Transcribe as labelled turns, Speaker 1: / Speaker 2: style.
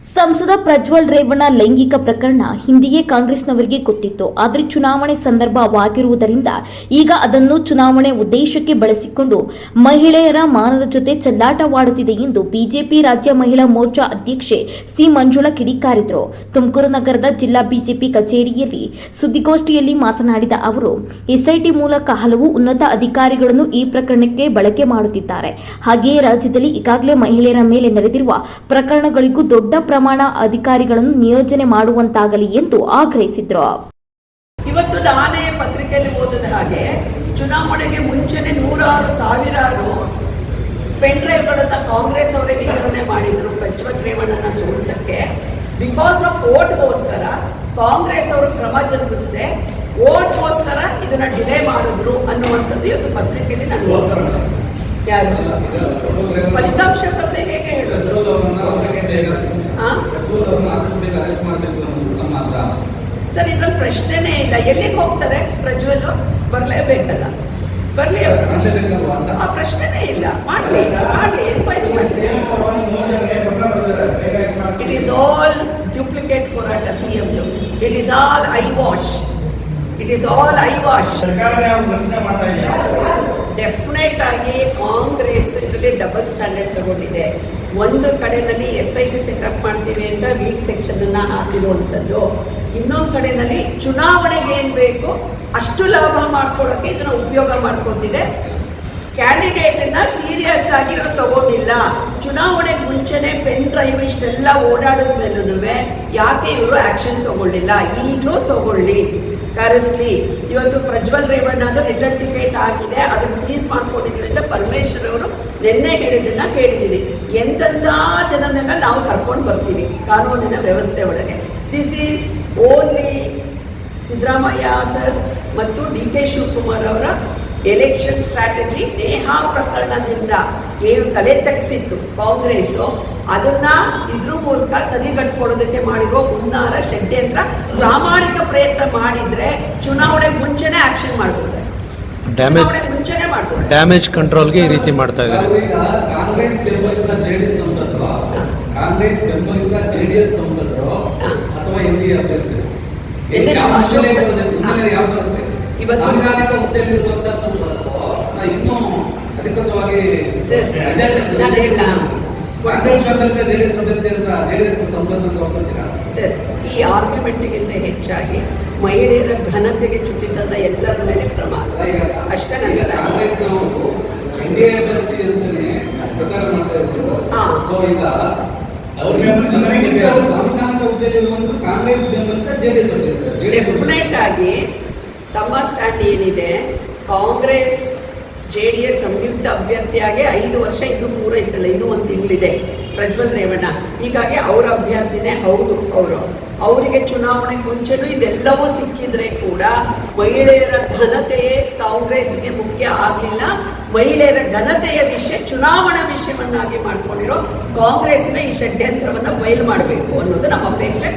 Speaker 1: ಸಂಸದ ಪ್ರಜ್ವಲ್ ರೇವಣ್ಣ ಲೈಂಗಿಕ ಪ್ರಕರಣ ಹಿಂದೆಯೇ ಕಾಂಗ್ರೆಸ್ನವರಿಗೆ ಗೊತ್ತಿತ್ತು. ಆದರೆ ಚುನಾವಣೆ ಸಂದರ್ಭವಾಗಿರುವುದರಿಂದ ಈಗ ಅದನ್ನು ಚುನಾವಣೆ ಉದ್ದೇಶಕ್ಕೆ ಬಳಸಿಕೊಂಡು ಮಹಿಳೆಯರ ಮಾನದ ಜೊತೆ ಚೆಲ್ಲಾಟವಾಡುತ್ತಿದೆ ಎಂದು ಬಿಜೆಪಿ ರಾಜ್ಯ ಮಹಿಳಾ ಮೋರ್ಚಾ ಅಧ್ಯಕ್ಷೆ ಸಿ ಮಂಜುಳಾ ಕಿಡಿಕಾರಿದರು. ತುಮಕೂರು ನಗರದ ಜಿಲ್ಲಾ ಬಿಜೆಪಿ ಕಚೇರಿಯಲ್ಲಿ ಸುದ್ದಿಗೋಷ್ಠಿಯಲ್ಲಿ ಮಾತನಾಡಿದ ಅವರು, ಎಸ್ಐಟಿ ಮೂಲಕ ಹಲವು ಉನ್ನತ ಅಧಿಕಾರಿಗಳನ್ನು ಈ ಪ್ರಕರಣಕ್ಕೆ ಬಳಕೆ ಮಾಡುತ್ತಿದ್ದಾರೆ. ಹಾಗೆಯೇ ರಾಜ್ಯದಲ್ಲಿ ಈಗಾಗಲೇ ಮಹಿಳೆಯರ ಮೇಲೆ ನಡೆದಿರುವ ಪ್ರಕರಣಗಳಿಗೂ ದೊಡ್ಡ ಪ್ರಮಾಣ ಅಧಿಕಾರಿಗಳನ್ನು ನಿಯೋಜನೆ ಮಾಡುವಂತಾಗಲಿ ಎಂದು ಆಗ್ರಹಿಸಿದ್ರು
Speaker 2: ಇವತ್ತು ನಾನೇ ಪತ್ರಿಕೆಯಲ್ಲಿ ಓದಿದ ಹಾಗೆ ಚುನಾವಣೆಗೆ ಮುಂಚೆನೆ ನೂರಾರು ಸಾವಿರಾರು ಪೆನ್ ಡ್ರೈವ್ಗಳನ್ನ ಕಾಂಗ್ರೆಸ್ ಅವರೇ ವಿತರಣೆ ಮಾಡಿದ್ರು ಪ್ರಜ್ವಲ್ ರೇವಣ್ಣನ ಸೋಲ್ಸಕ್ಕೆ ಬಿಕಾಸ್ ಆಫ್ ಓಟ್ಗೋಸ್ಕರ ಕಾಂಗ್ರೆಸ್ ಅವರು ಕ್ರಮ ಜರುಗಿಸದೆ ಓಟ್ಗೋಸ್ಕರ ಇದನ್ನ ಡಿಲೇ ಮಾಡಿದ್ರು ಅನ್ನುವಂಥದ್ದು ಇವತ್ತು ಪತ್ರಿಕೆಯಲ್ಲಿ ನಾನು. ಯಾರು ಫಲಿತಾಂಶ ಬಗ್ಗೆ ಹೇಗೆ ಹೇಳೋದು? ಸರ್ ಇದ್ರಲ್ಲಿ ಪ್ರಶ್ನೆನೇ ಇಲ್ಲ. ಎಲ್ಲಿಗೆ ಹೋಗ್ತಾರೆ ಪ್ರಜ್ವಲ್ ಬರ್ಲೇಬೇಕಲ್ಲ ಬರ್ಲಿ ಅವರು ಆ ಪ್ರಶ್ನೆನೇ ಇಲ್ಲ. ಮಾಡ್ಲಿ ಮಾಡ್ಲಿ ಎನ್ಕ್ವೈರಿ ಮಾಡ್ಲಿ. ಇಟ್ ಈಸ್ ಆಲ್ ಡ್ಯೂಪ್ಲಿಕೇಟ್ ಹೋರಾಟ C M it is all eye wash it is all eye wash definite ಆಗಿ ಕಾಂಗ್ರೆಸ್ ಡಬಲ್ ಸ್ಟ್ಯಾಂಡರ್ಡ್ ತಗೊಂಡಿದೆ. ಒಂದು ಕಡೆನಲ್ಲಿ ಎಸ್ ಐ ಟಿ ಸೆಟಪ್ ಮಾಡ್ತೀವಿ ಅಂತ ವೀಕ್ ಸೆಕ್ಷನ್ ಅನ್ನ ಹಾಕಿರುವಂಥದ್ದು. ಇನ್ನೊಂದು ಕಡೆನಲ್ಲಿ ಚುನಾವಣೆಗೆ ಏನು ಬೇಕು, ಅಷ್ಟು ಲಾಭ ಮಾಡ್ಕೊಳ್ಳೋಕೆ ಇದನ್ನ ಉಪಯೋಗ ಮಾಡ್ಕೋತಿದೆ. ಕ್ಯಾಂಡಿಡೇಟ್ ಅನ್ನ ಸೀರಿಯಸ್ ಆಗಿ ಇವರು ತಗೊಂಡಿಲ್ಲ. ಚುನಾವಣೆಗೆ ಮುಂಚೆನೆ ಪೆನ್ ಡ್ರೈವ್ ಇಷ್ಟೆಲ್ಲ ಓಡಾಡಿದ ಮೇಲೂ ಯಾಕೆ ಇವರು ಆಕ್ಷನ್ ತಗೊಳ್ಳಿಲ್ಲ? ಈಗಲೂ ತಗೊಳ್ಳಿ. ಕರೆಸ್ಲಿ. ಇವತ್ತು ಪ್ರಜ್ವಲ್ ರೇವಣ್ಣ ಅದು ರಿಟರ್ನ್ ಟಿಕೆಟ್ ಆಗಿದೆ. ಅದನ್ನು ಸೀಸ್ ಮಾಡ್ಕೊಂಡಿದ್ದೀವಿ ಅಂತ ಪರಮೇಶ್ವರ್ ಅವರು ನಿನ್ನೆ ಹೇಳಿದ್ದನ್ನ ಕೇಳಿದ್ದೀವಿ. ಎಂತೆಂಥ ಜನನೆಲ್ಲ ನಾವು ಕರ್ಕೊಂಡು ಬರ್ತೀವಿ ಕಾನೂನಿನ ವ್ಯವಸ್ಥೆ ಒಳಗೆ. This is only Siddaramaiah sir ಮತ್ತು ಡಿ ಕೆ ಶಿವಕುಮಾರ್ ಅವರ ಎಲೆಕ್ಷನ್ ಸ್ಟ್ರಾಟಜಿ ನೇಹ ಪ್ರಕರಣದಿಂದ ಏನು ತಲೆ ತಗ್ಸಿತ್ತು ಕಾಂಗ್ರೆಸ್? ಅದನ್ನ ಇದ್ರ ಮೂಲಕ ಸರಿಗಟ್ಕೊಡೋದಕ್ಕೆ ಮಾಡಿರೋ ಹುನ್ನಾರ ಷಡ್ಯಂತ್ರ ಪ್ರಾಮಾಣಿಕ ಪ್ರಯತ್ನ ಮಾಡಿದ್ರೆ ಚುನಾವಣೆ ಮುಂಚೆನೆ ಆಕ್ಷನ್ ಮಾಡಬಹುದು
Speaker 3: ಡ್ಯಾಮೇಜ್
Speaker 2: ಮುಂಚೆನೆ ಮಾಡ್ಬೋದು
Speaker 3: ಡ್ಯಾಮೇಜ್ ಕಂಟ್ರೋಲ್ಗೆ ಈ ರೀತಿ ಮಾಡ್ತಾ ಇದ್ದಾರೆ.
Speaker 4: ಕಾಂಗ್ರೆಸ್ ಬೆಂಬಲಿತ ಜೆಡಿಎಸ್ ಸಂಸದರು. ಕಾಂಗ್ರೆಸ್ ಬೆಂಬಲಿತ ಜೆಡಿಎಸ್ ಸಂಸದರು ಅಥವಾ ಡಿ ಅಭ್ಯರ್ಥಿ
Speaker 2: ಎಲ್ಲಿ
Speaker 4: ಯಾವ
Speaker 2: ಇವತ್ತು ಸಾಂವಿಧಾನಿಕ
Speaker 4: ಹುದ್ದೆಯಲ್ಲಿ
Speaker 2: ಸರ್?
Speaker 4: ಇರೋದು? ಹುದ್ದೆಯಲ್ಲಿ ಯಾವ್ದು ಬರುತ್ತೆ?
Speaker 2: ಇವತ್ತು-
Speaker 4: ಸಾಂವಿಧಾನಿಕ ಹುದ್ದೆಯಲ್ಲಿರುವಂತದ್ದು ಅದನ್ನ ಇನ್ನೂ ಅಧಿಕೃತವಾಗಿ
Speaker 2: ಸರ್,
Speaker 4: ರಿಸಲ್ಟ್
Speaker 2: ನಾನು ಹೇಳ್ಲಾ?
Speaker 4: ಕಾಂಗ್ರೆಸ್ ಜೆಡಿಎಸ್ ಅಂತ ಜೆಡಿಎಸ್
Speaker 2: ಸರ್ ಈ ಆರ್ಗ್ಯುಮೆಂಟ್ಗಿಂತ ಹೆಚ್ಚಾಗಿ ಮಹಿಳೆಯರ ಘನತೆಗೆ ಚುಟ್ಟಿದ್ದ ತಂದ ಎಲ್ಲರ ಮೇಲೆ ಕ್ರಮ. ಅಷ್ಟೇ
Speaker 4: ಕಾಂಗ್ರೆಸ್ ನಾವು ಅಭ್ಯರ್ಥಿ ಪ್ರಚಾರ ಮಾಡ್ತಾ ಇದ್ರು. ಸೊ ಈಗ
Speaker 5: ಬೆಂಬಲಿತ
Speaker 4: ಜೆಡಿಎಸ್
Speaker 2: ಡೆಫಿನೆಟ್ ಆಗಿ ತಮ್ಮ ಸ್ಟ್ಯಾಂಡ್ ಏನಿದೆ ಕಾಂಗ್ರೆಸ್ ಜೆ ಡಿ ಎಸ್ ಸಂಯುಕ್ತ ಅಭ್ಯರ್ಥಿಯಾಗಿ ಐದು ವರ್ಷ ಇನ್ನೂ ಪೂರೈಸಲ್ಲ, ಇನ್ನೂ ಒಂದು ತಿಂಗಳಿದೆ ಪ್ರಜ್ವಲ್ ರೇವಣ್ಣ. ಹೀಗಾಗಿ ಅವರ ಅಭ್ಯರ್ಥಿನೇ ಹೌದು ಅವರು. ಅವರಿಗೆ ಚುನಾವಣೆ ಮುಂಚೆನೂ ಇದೆಲ್ಲವೂ ಸಿಕ್ಕಿದ್ರೆ ಕೂಡ ಮಹಿಳೆಯರ ಘನತೆಯೇ ಕಾಂಗ್ರೆಸ್ಗೆ ಮುಖ್ಯ ಆಗಲಿಲ್ಲ. ಮಹಿಳೆಯರ ಘನತೆಯ ವಿಷಯ, ಚುನಾವಣಾ ವಿಷಯವನ್ನಾಗಿ ಮಾಡ್ಕೊಂಡಿರೋ ಕಾಂಗ್ರೆಸ್ನ ಈ ಷಡ್ಯಂತ್ರವನ್ನು ಬಯಲು ಮಾಡಬೇಕು ಅನ್ನೋದು ನಮ್ಮ ಅಪೇಕ್ಷೆ.